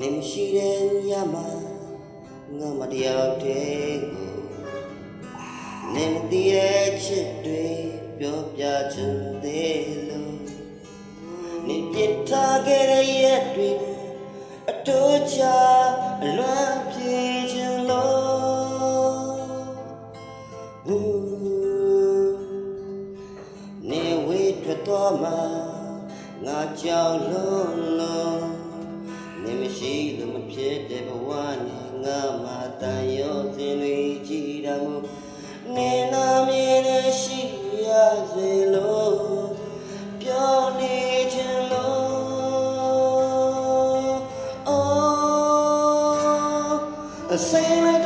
နေမရှိတဲ့ညမှာငါမတရားတဲ့ကိုနေမတည်တဲ့ချစ်တွေပြောပြချင်သေးလို့နေပြစ်ထားခဲ့တဲ့ရက်တွေအတူချအလွမ်းပြေချင်လို့နေဝေးထွက်သွားမှာငါကြောက်လို့လို့ နေမရှိလို့မဖြစ်တဲ့ဘဝနဲ့ငါမှတန်ရောစင်တွေကြည်တာမို့နေနာမြင်နဲ့ရှိရစေလို့ပြောနေချင်လို့ Oh အစိမ်း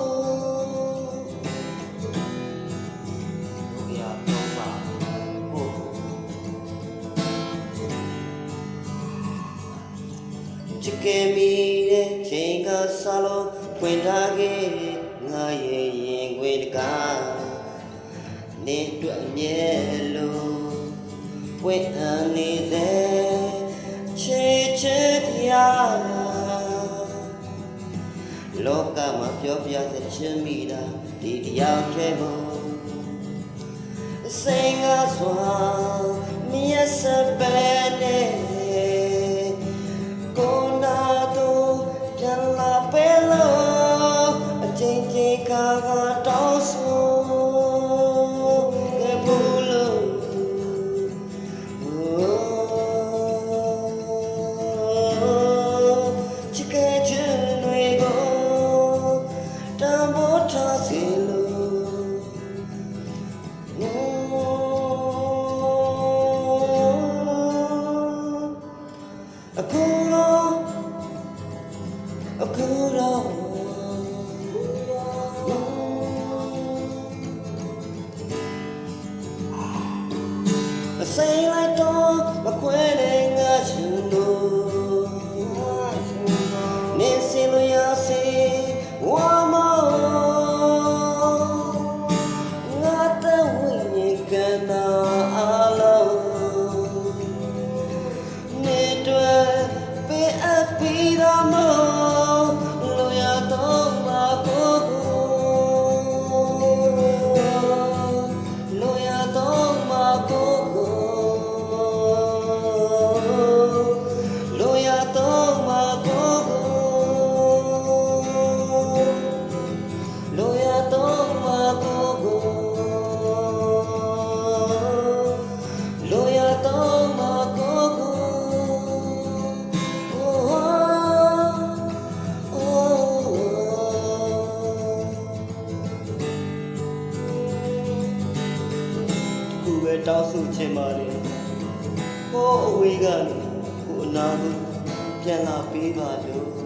ချစ်ခဲ့မိတဲ့ချိန်ကစလုံးဖွင့်ထားခဲ့တဲ့ငါရဲ့ရင်ခွင်တကားနေတွေ့အမြဲလို့ပွင့်အန်နေသေးချစ်ချစ်တရားလောကမှာပြောပြတဲ့ချင်မိတာဒီတရားထဲမှာစိတ်ငါစွာမြတ်စပယ်တဲ့ အခုတော့အစိမ်းလိုက်တော့မခွဲတဲ့ငါရှင်တို့ ပဲတောင်းဆိုချင်ပါလေဟိုးအဝေးကနေကိုအနာကိုပြန်လာပေးပါလို့